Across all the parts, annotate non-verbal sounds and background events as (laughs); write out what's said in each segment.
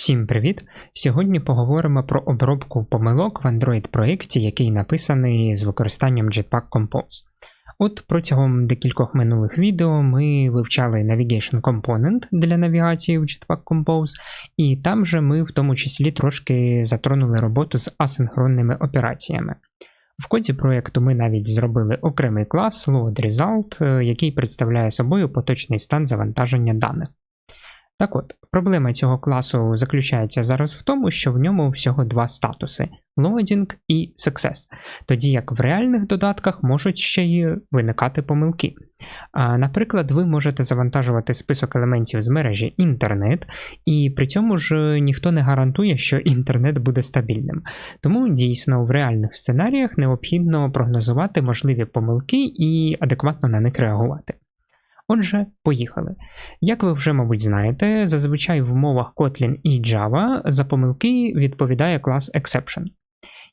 Всім привіт! Сьогодні поговоримо про обробку помилок в Android проєкті, який написаний з використанням Jetpack Compose. От протягом декількох минулих відео ми вивчали Navigation Component для навігації в Jetpack Compose, і там же ми в тому числі трошки затронули роботу з асинхронними операціями. В коді проєкту ми навіть зробили окремий клас LoadResult, е, який представляє собою поточний стан завантаження даних. Так от, проблема цього класу заключається зараз в тому, що в ньому всього два статуси loading і success, тоді як в реальних додатках можуть ще й виникати помилки. А, Наприклад, ви можете завантажувати список елементів з мережі інтернет, і при цьому ж ніхто не гарантує, що (laughs) інтернет буде стабільним. Тому дійсно в реальних сценаріях необхідно прогнозувати можливі помилки і адекватно на них реагувати. Отже, поїхали. Як ви вже, мабуть, знаєте, зазвичай в мовах Kotlin і Java за помилки відповідає клас Exception.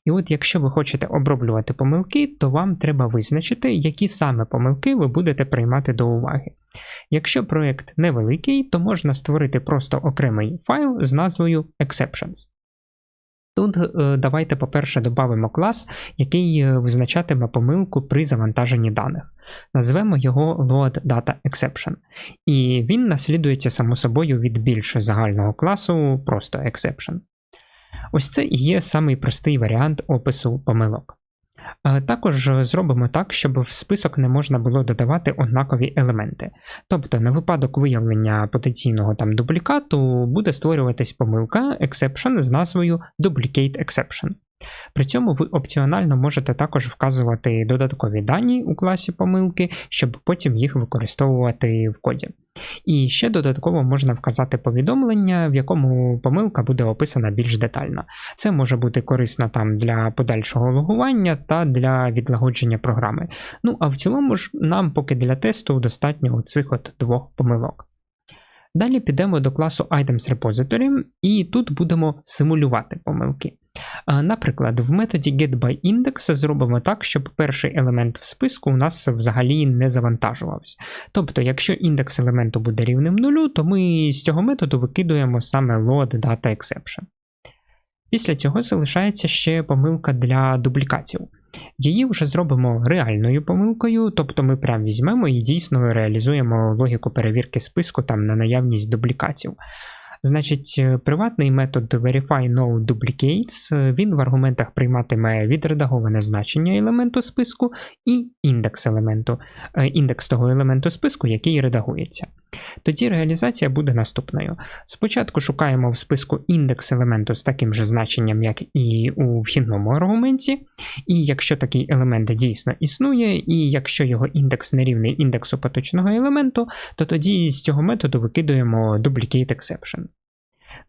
І от якщо ви хочете оброблювати помилки, то вам треба визначити, які саме помилки ви будете приймати до уваги. Якщо проєкт невеликий, то можна створити просто окремий файл з назвою Exceptions. Тут е, давайте, по-перше, додамо клас, який е, визначатиме помилку при завантаженні даних. Назвемо його Load Data Exception. І він наслідується само собою від більш загального класу, просто Exception. Ось це і є самий простий варіант опису помилок. Також зробимо так, щоб в список не можна було додавати однакові елементи. Тобто, на випадок виявлення потенційного там дублікату буде створюватись помилка exception з назвою Duplicate Exception. При цьому ви опціонально можете також вказувати додаткові дані у класі помилки, щоб потім їх використовувати в коді. І ще додатково можна вказати повідомлення, в якому помилка буде описана більш детально. Це може бути корисно там для подальшого логування та для відлагодження програми. Ну а в цілому ж нам поки для тесту достатньо оцих от двох помилок. Далі підемо до класу Items Repository, і тут будемо симулювати помилки. Наприклад, в методі getByIndex зробимо так, щоб перший елемент в списку у нас взагалі не завантажувався. Тобто, якщо індекс елементу буде рівним нулю, то ми з цього методу викидуємо саме load data exception. Після цього залишається ще помилка для дублікатів. Її вже зробимо реальною помилкою, тобто ми прям візьмемо і дійсно реалізуємо логіку перевірки списку там на наявність дублікатів. Значить, е, приватний метод Verify No Duplicates, е, він в аргументах прийматиме відредаговане значення елементу списку і індекс елементу, е, індекс того елементу списку, який редагується. Тоді реалізація буде наступною. Спочатку шукаємо в списку індекс елементу з таким же значенням, як і у вхідному аргументі. І якщо такий елемент дійсно існує, і якщо його індекс не рівний індексу поточного елементу, то тоді з цього методу викидуємо duplicate exception.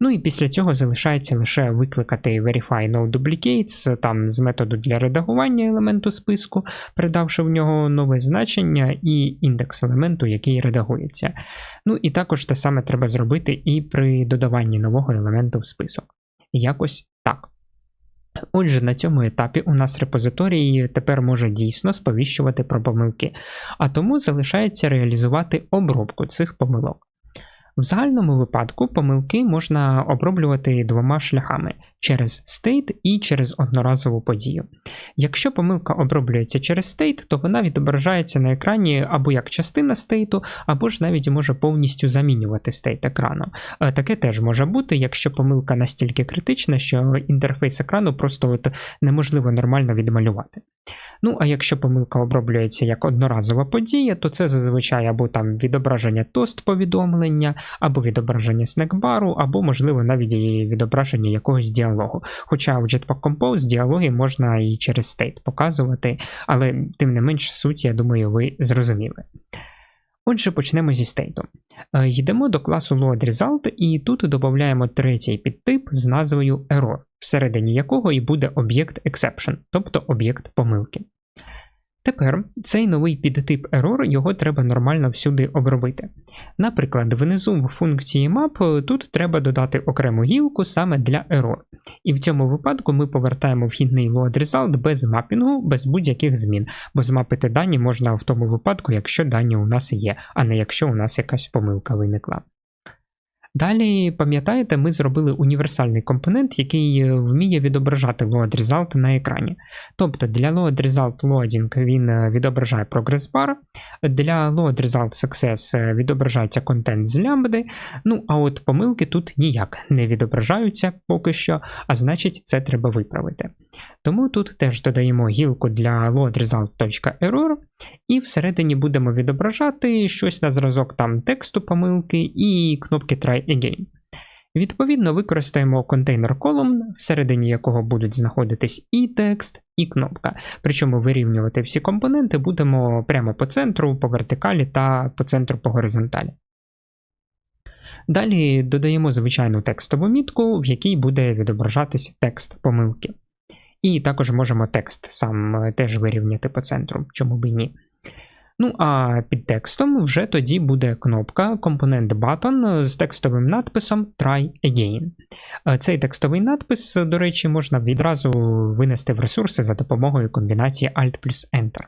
Ну і після цього залишається лише викликати Verify No Duplicates там з методу для редагування елементу списку, придавши в нього нове значення і індекс елементу, який редагується. Ну і також те саме треба зробити і при додаванні нового елементу в список. Якось так. Отже, на цьому етапі у нас репозиторій тепер може дійсно сповіщувати про помилки, а тому залишається реалізувати обробку цих помилок. В загальному випадку помилки можна оброблювати двома шляхами через state і через одноразову подію. Якщо помилка оброблюється через state, то вона відображається на екрані або як частина стейту, або ж навіть може повністю замінювати стейт екрану. Е, таке теж може бути, якщо помилка настільки критична, що інтерфейс екрану просто от неможливо нормально відмалювати. Ну, а якщо помилка оброблюється як одноразова подія, то це зазвичай або там відображення тост-повідомлення, або відображення снекбару, або, можливо, навіть відображення якогось діалогу. Хоча в Jetpack Compose діалоги можна і через стейт показувати, але тим не менш суть, я думаю, ви зрозуміли. Отже, почнемо зі стейту. Йдемо до класу LoadResult, і тут додаємо третій підтип з назвою Error, всередині якого і буде об'єкт exception, тобто об'єкт помилки. Тепер цей новий підтип error, його треба нормально всюди обробити. Наприклад, внизу в функції map тут треба додати окрему гілку саме для error. І в цьому випадку ми повертаємо вхідний load result без мапінгу, без будь-яких змін, бо змапити дані можна в тому випадку, якщо дані у нас є, а не якщо у нас якась помилка виникла. Далі, пам'ятаєте, ми зробили універсальний компонент, який е, вміє відображати load result на екрані. Тобто для load result loading він е, відображає progress bar, для load result success е, відображається контент з лямбди, ну а от помилки тут ніяк не відображаються поки що, а значить, це треба виправити. Тому тут теж додаємо гілку для loadResult.error і всередині будемо відображати щось на зразок там тексту помилки і кнопки Try Again. Відповідно, використаємо контейнер column, всередині якого будуть знаходитись і текст, і кнопка. Причому вирівнювати всі компоненти будемо прямо по центру, по вертикалі та по центру по горизонталі. Далі додаємо звичайну текстову мітку, в якій буде відображатись текст помилки. І також можемо текст сам е, теж вирівняти по центру, чому б і ні. Ну, а під текстом вже тоді буде кнопка компонент button з текстовим надписом Try Again. Е, цей текстовий надпис, до речі, можна відразу винести в ресурси за допомогою комбінації Alt плюс Enter.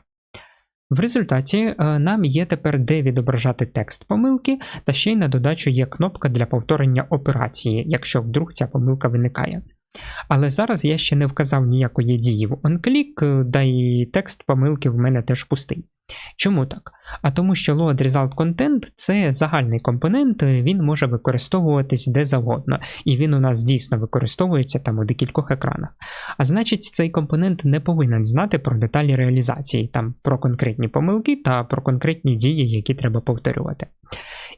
В результаті е, нам є тепер де відображати текст помилки, та ще й на додачу є кнопка для повторення операції, якщо вдруг ця помилка виникає. Але зараз я ще не вказав ніякої дії в onClick, да і текст помилки в мене теж пустий. Чому так? А тому що Load Result Content це загальний компонент, він може використовуватись де завгодно, і він у нас дійсно використовується там у декількох екранах. А значить, цей компонент не повинен знати про деталі реалізації, там про конкретні помилки та про конкретні дії, які треба повторювати.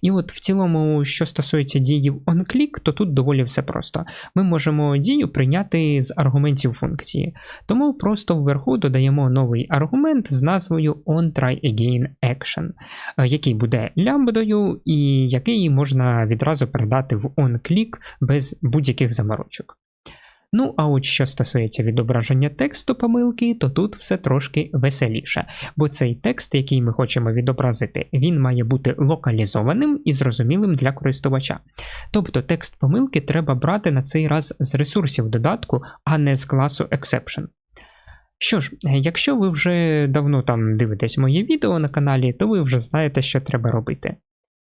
І от в цілому, що стосується дії в onClick, то тут доволі все просто. Ми можемо дію прийняти з аргументів функції. Тому просто вверху додаємо новий аргумент з назвою onTryAgainAction, е, який буде лямбдою і який можна відразу передати в onClick без будь-яких заморочок. Ну, а от що стосується відображення тексту помилки, то тут все трошки веселіше, бо цей текст, який ми хочемо відобразити, він має бути локалізованим і зрозумілим для користувача. Тобто текст помилки треба брати на цей раз з ресурсів додатку, а не з класу Exception. Що ж, якщо ви вже давно там дивитесь моє відео на каналі, то ви вже знаєте, що треба робити.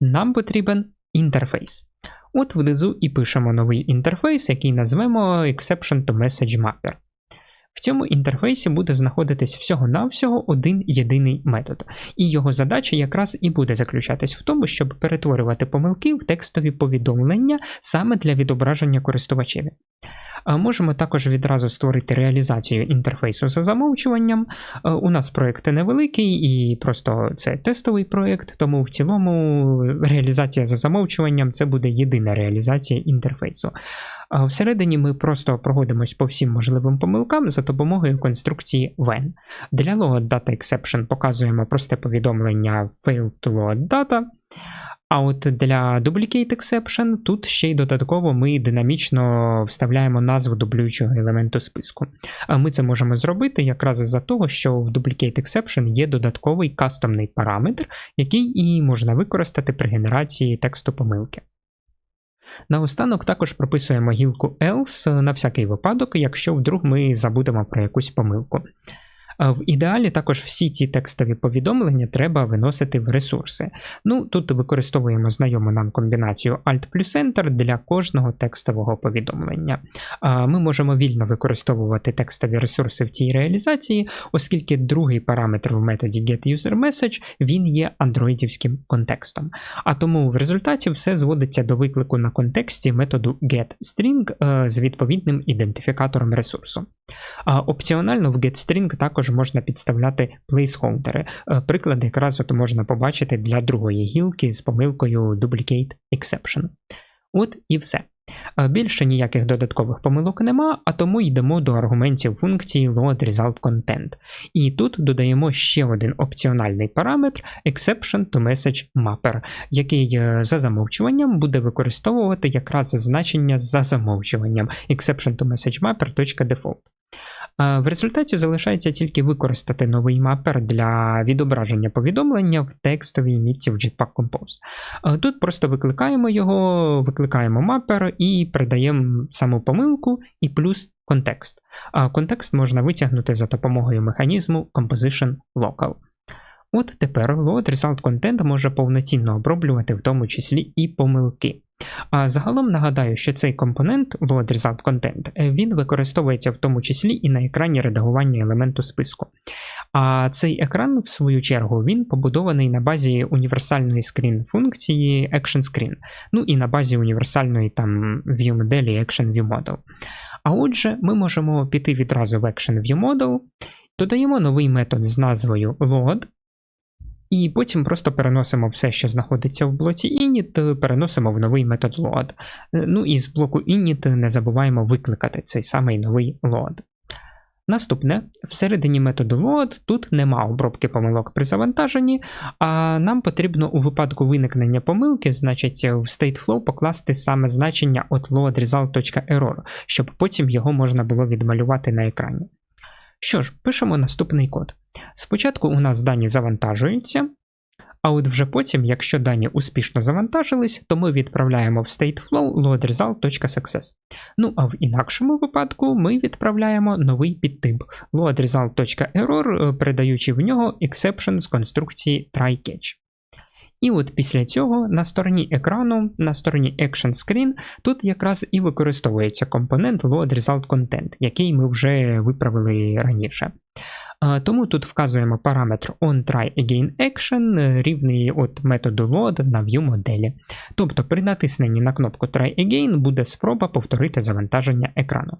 Нам потрібен інтерфейс. От внизу і пишемо новий інтерфейс, який назвемо Exception to Message Mapper. В цьому інтерфейсі буде знаходитись всього-навсього один єдиний метод, і його задача якраз і буде заключатись в тому, щоб перетворювати помилки в текстові повідомлення саме для відображення користувачеві. Можемо також відразу створити реалізацію інтерфейсу за замовчуванням. У нас проєкт невеликий і просто це тестовий проєкт, тому в цілому реалізація за замовчуванням це буде єдина реалізація інтерфейсу. Всередині ми просто проходимось по всім можливим помилкам за допомогою конструкції when. Для load data exception показуємо просте повідомлення fail to load data. А от для Duplicate Exception тут ще й додатково ми динамічно вставляємо назву дублюючого елементу списку. Ми це можемо зробити якраз із-за того, що в Duplicate Exception є додатковий кастомний параметр, який і можна використати при генерації тексту помилки. Наостанок також прописуємо гілку else на всякий випадок, якщо вдруг ми забудемо про якусь помилку. В ідеалі також всі ці текстові повідомлення треба виносити в ресурси. Ну, Тут використовуємо знайому нам комбінацію Alt плюс Enter для кожного текстового повідомлення. Ми можемо вільно використовувати текстові ресурси в цій реалізації, оскільки другий параметр в методі getUserMessage він є андроїдівським контекстом. А тому в результаті все зводиться до виклику на контексті методу getString е, з відповідним ідентифікатором ресурсу. Опціонально в getString також можна підставляти плейсхолдери. Е, приклади якраз от можна побачити для другої гілки з помилкою Duplicate Exception. От і все. Е, більше ніяких додаткових помилок нема, а тому йдемо до аргументів функції loadResultContent. І тут додаємо ще один опціональний параметр Exception to Message Mapper, який е, за замовчуванням буде використовувати якраз значення за замовчуванням exception to message mapper.default. В результаті залишається тільки використати новий мапер для відображення повідомлення в текстовій мітці в Jetpack Compose. Тут просто викликаємо його, викликаємо мапер і передаємо саму помилку і плюс контекст. Контекст можна витягнути за допомогою механізму Composition Local. От тепер Load Result Content може повноцінно оброблювати в тому числі і помилки. А загалом нагадаю, що цей компонент Load Result Content він використовується в тому числі і на екрані редагування елементу списку. А цей екран, в свою чергу, він побудований на базі універсальної скрін функції Action Screen, ну і на базі універсальної там view моделі Action View Model. А отже, ми можемо піти відразу в Action View Model, додаємо новий метод з назвою Load. І потім просто переносимо все, що знаходиться в блоці init, переносимо в новий метод load. Ну і з блоку init не забуваємо викликати цей самий новий load. Наступне, всередині методу load тут нема обробки помилок при завантаженні, а нам потрібно у випадку виникнення помилки, значить в stateflow покласти саме значення от loadresult.error, щоб потім його можна було відмалювати на екрані. Що ж, пишемо наступний код. Спочатку у нас дані завантажуються, а от вже потім, якщо дані успішно завантажились, то ми відправляємо в stateflow loadresult.success. Ну а в інакшому випадку ми відправляємо новий підтип loadresult.error, передаючи в нього exception з конструкції try-catch. І от після цього на стороні екрану, на стороні Action Screen, тут якраз і використовується компонент Load Result Content, який ми вже виправили раніше. Тому тут вказуємо параметр onTryAgainAction рівний от методу load на view моделі. Тобто при натисненні на кнопку TryAgain буде спроба повторити завантаження екрану.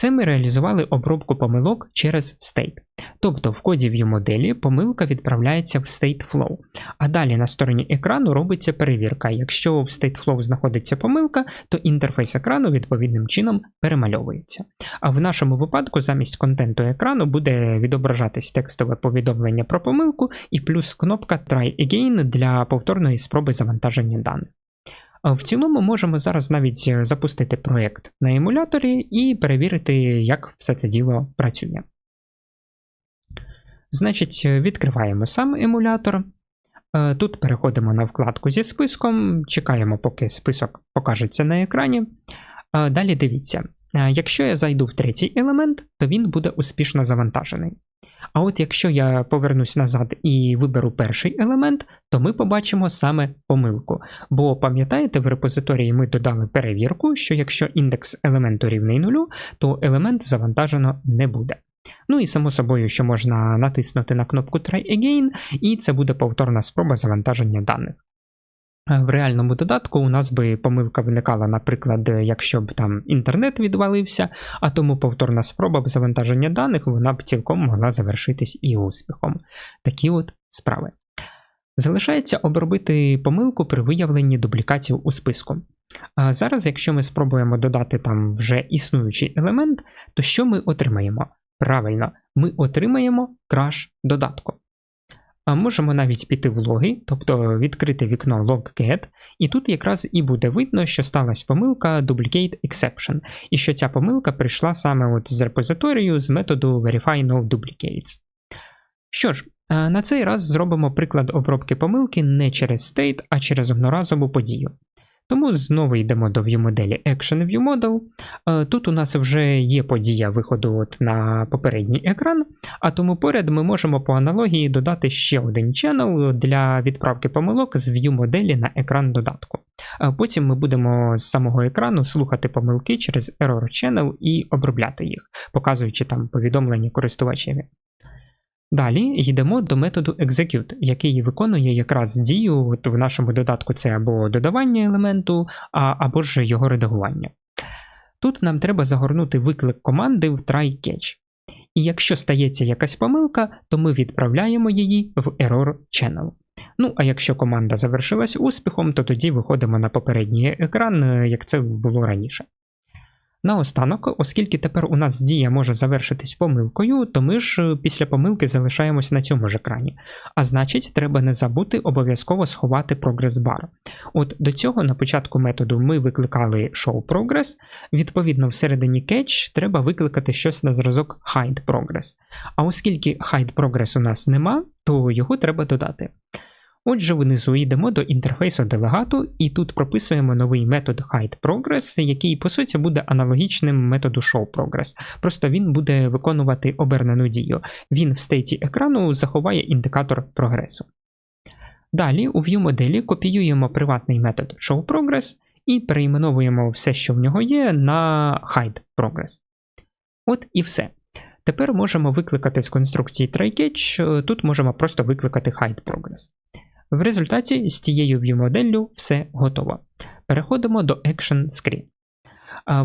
Це ми реалізували обробку помилок через state. Тобто в коді ViewModelі помилка відправляється в StateFlow, а далі на стороні екрану робиться перевірка. Якщо в StateFlow знаходиться помилка, то інтерфейс екрану відповідним чином перемальовується. А в нашому випадку замість контенту екрану буде відображатись текстове повідомлення про помилку і плюс кнопка Try Again для повторної спроби завантаження даних. В цілому можемо зараз навіть е, запустити проєкт на емуляторі і перевірити, як все це діло працює. Значить, е, відкриваємо сам емулятор. Е, тут переходимо на вкладку зі списком, чекаємо, поки список покажеться на екрані. Далі дивіться, якщо я зайду в третій елемент, то він буде успішно завантажений. А от якщо я повернусь назад і виберу перший елемент, то ми побачимо саме помилку. Бо пам'ятаєте, в репозиторії ми додали перевірку, що якщо індекс елементу рівний нулю, то елемент завантажено не буде. Ну і само собою, що можна натиснути на кнопку Try Again, і це буде повторна спроба завантаження даних. Е, в реальному додатку у нас би помилка виникала, наприклад, якщо б там інтернет відвалився, а тому повторна спроба завантаження даних вона б цілком могла завершитись і успіхом. Такі от справи. Залишається обробити помилку при виявленні дублікатів у списку. А Зараз, якщо ми спробуємо додати там вже існуючий елемент, то що ми отримаємо? Правильно, ми отримаємо краш додатку. Можемо навіть піти в логи, тобто відкрити вікно logget, і тут якраз і буде видно, що сталася помилка duplicate exception, і що ця помилка прийшла саме от з репозиторію з методу verify no duplicates. Що ж, на цей раз зробимо приклад обробки помилки не через state, а через одноразову подію. Тому знову йдемо до ViewModelі Action ViewModel. Е, тут у нас вже є подія виходу от на попередній екран, а тому поряд ми можемо по аналогії додати ще один channel для відправки помилок з ViewModelі на екран додатку. Е, потім ми будемо з самого екрану слухати помилки через Error Channel і обробляти їх, показуючи там повідомлення користувачеві. Далі йдемо до методу execute, який виконує якраз дію от в нашому додатку це або додавання елементу, а, або ж його редагування. Тут нам треба загорнути виклик команди в try-catch. І якщо стається якась помилка, то ми відправляємо її в error channel. Ну, а якщо команда завершилась успіхом, то тоді виходимо на попередній екран, е, як це було раніше. Наостанок, оскільки тепер у нас дія може завершитись помилкою, то ми ж е, після помилки залишаємось на цьому ж екрані. А значить, треба не забути обов'язково сховати прогрес бар. От до цього на початку методу ми викликали show progress, відповідно, всередині catch треба викликати щось на зразок hide progress. А оскільки hide progress у нас нема, то його треба додати. Отже, внизу йдемо до інтерфейсу делегату, і тут прописуємо новий метод HideProgress, який, по суті, буде аналогічним методу ShowProgress. Просто він буде виконувати обернену дію. Він в стейті екрану заховає індикатор прогресу. Далі у ViewModel копіюємо приватний метод showProgress і перейменовуємо все, що в нього є, на hideProgress. От і все. Тепер можемо викликати з конструкції tryCatch, тут можемо просто викликати hideProgress. В результаті з тією ViewModelлю все готово. Переходимо до Action Screen.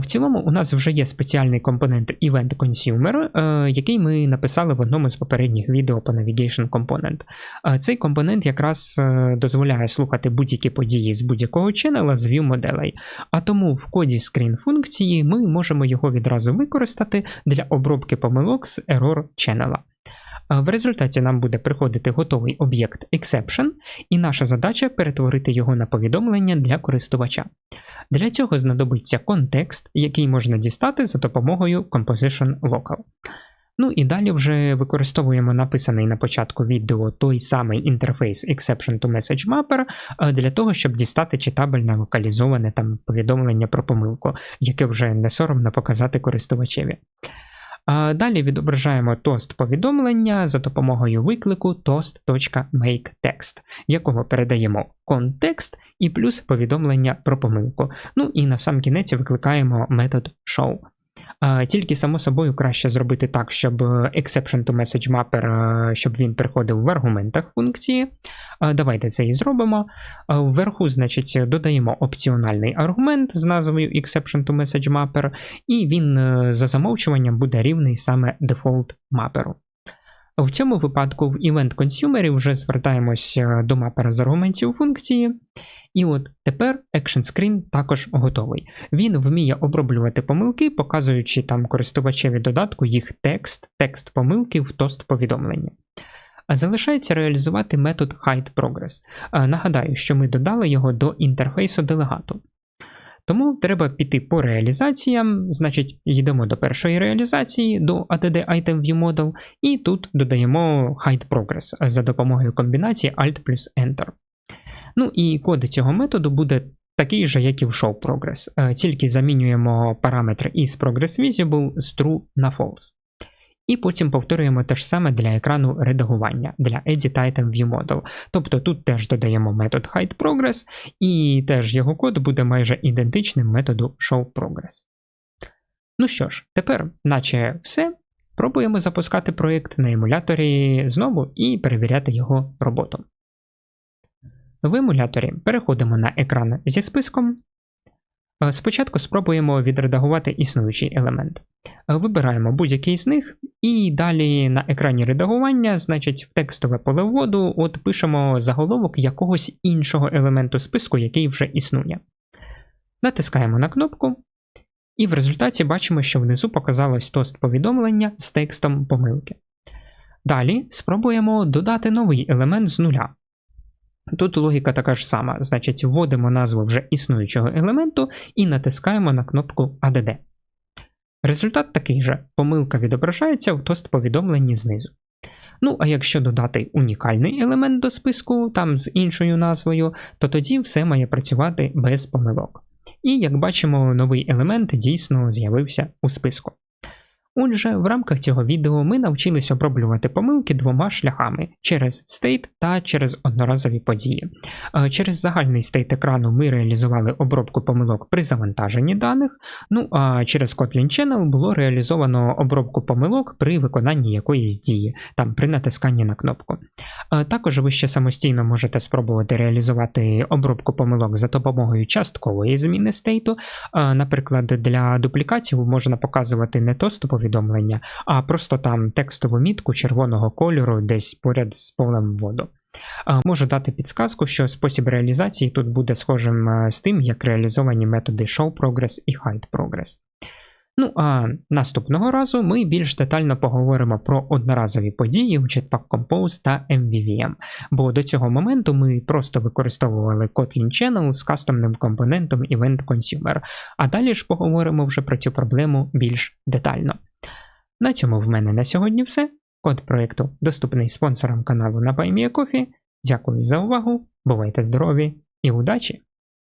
В цілому, у нас вже є спеціальний компонент Event Consumer, е, який ми написали в одному з попередніх відео по Navigation Component. Цей компонент якраз е, дозволяє слухати будь-які події з будь-якого ченела з view моделей. А тому в коді screen функції ми можемо його відразу використати для обробки помилок з error ченела. В результаті нам буде приходити готовий об'єкт exception, і наша задача перетворити його на повідомлення для користувача. Для цього знадобиться контекст, який можна дістати за допомогою Composition Local. Ну і далі вже використовуємо написаний на початку відео той самий інтерфейс Exception to Message Mapper для того, щоб дістати читабельне локалізоване там повідомлення про помилку, яке вже не соромно показати користувачеві. Далі відображаємо тост повідомлення за допомогою виклику toast.makeText, якого передаємо контекст і плюс повідомлення про помилку. Ну і на сам кінець викликаємо метод show. Тільки, само собою, краще зробити так, щоб exception to message mapper, щоб він приходив в аргументах функції. Давайте це і зробимо. Вверху, значить, додаємо опціональний аргумент з назвою exception to message mapper, і він е, за замовчуванням буде рівний саме default маперу. В цьому випадку в Event Consumer вже звертаємось е, до мапера з аргументів функції. І от тепер Action Screen також готовий. Він вміє оброблювати помилки, показуючи там користувачеві додатку їх текст, текст помилки в тост повідомлення. Залишається реалізувати метод hideProgress. Нагадаю, що ми додали його до інтерфейсу делегату. Тому треба піти по реалізаціям, значить, йдемо до першої реалізації, до ATD Item View Model, і тут додаємо hideProgress за допомогою комбінації Alt плюс Enter. Ну і код цього методу буде такий же, як і в showProgress, е, тільки замінюємо параметр із ProgressVisible з true на false. І потім повторюємо те ж саме для екрану редагування для Edit Item View Model. Тобто тут теж додаємо метод hideProgress, і теж його код буде майже ідентичним методу showProgress. Ну що ж, тепер, наче все, пробуємо запускати проєкт на емуляторі знову і перевіряти його роботу. В емуляторі переходимо на екран зі списком. Е, спочатку спробуємо відредагувати існуючий елемент. Е, вибираємо будь-який з них, і далі на екрані редагування, значить, в текстове поле вводу, от пишемо заголовок якогось іншого елементу списку, який вже існує. Натискаємо на кнопку, і в результаті бачимо, що внизу показалось тост повідомлення з текстом помилки. Далі спробуємо додати новий елемент з нуля. Тут логіка така ж сама, значить, вводимо назву вже існуючого елементу і натискаємо на кнопку ADD. Результат такий же: помилка відображається в тост повідомленні знизу. Ну, а якщо додати унікальний елемент до списку, там з іншою назвою, то тоді все має працювати без помилок. І як бачимо, новий елемент дійсно з'явився у списку. Отже, в рамках цього відео ми навчилися оброблювати помилки двома шляхами через стейт та через одноразові події. Е, через загальний стейт екрану ми реалізували обробку помилок при завантаженні даних, ну а через Kotlin Channel було реалізовано обробку помилок при виконанні якоїсь дії, там при натисканні на кнопку. Е, також ви ще самостійно можете спробувати реалізувати обробку помилок за допомогою часткової зміни стейту. Е, наприклад, для дуплікатів можна показувати не тостопові повідомлення, а просто там текстову мітку червоного кольору десь поряд з полем воду. Можу дати підсказку, що спосіб реалізації тут буде схожим е, з тим, як реалізовані методи ShowProgress і HideProgress. Ну а наступного разу ми більш детально поговоримо про одноразові події в Jetpack Compose та MVVM, бо до цього моменту ми просто використовували Kotlin Channel з кастомним компонентом Event Consumer, а далі ж поговоримо вже про цю проблему більш детально. На цьому в мене на сьогодні все. Код проєкту доступний спонсорам каналу на Coffee. Дякую за увагу, бувайте здорові і удачі!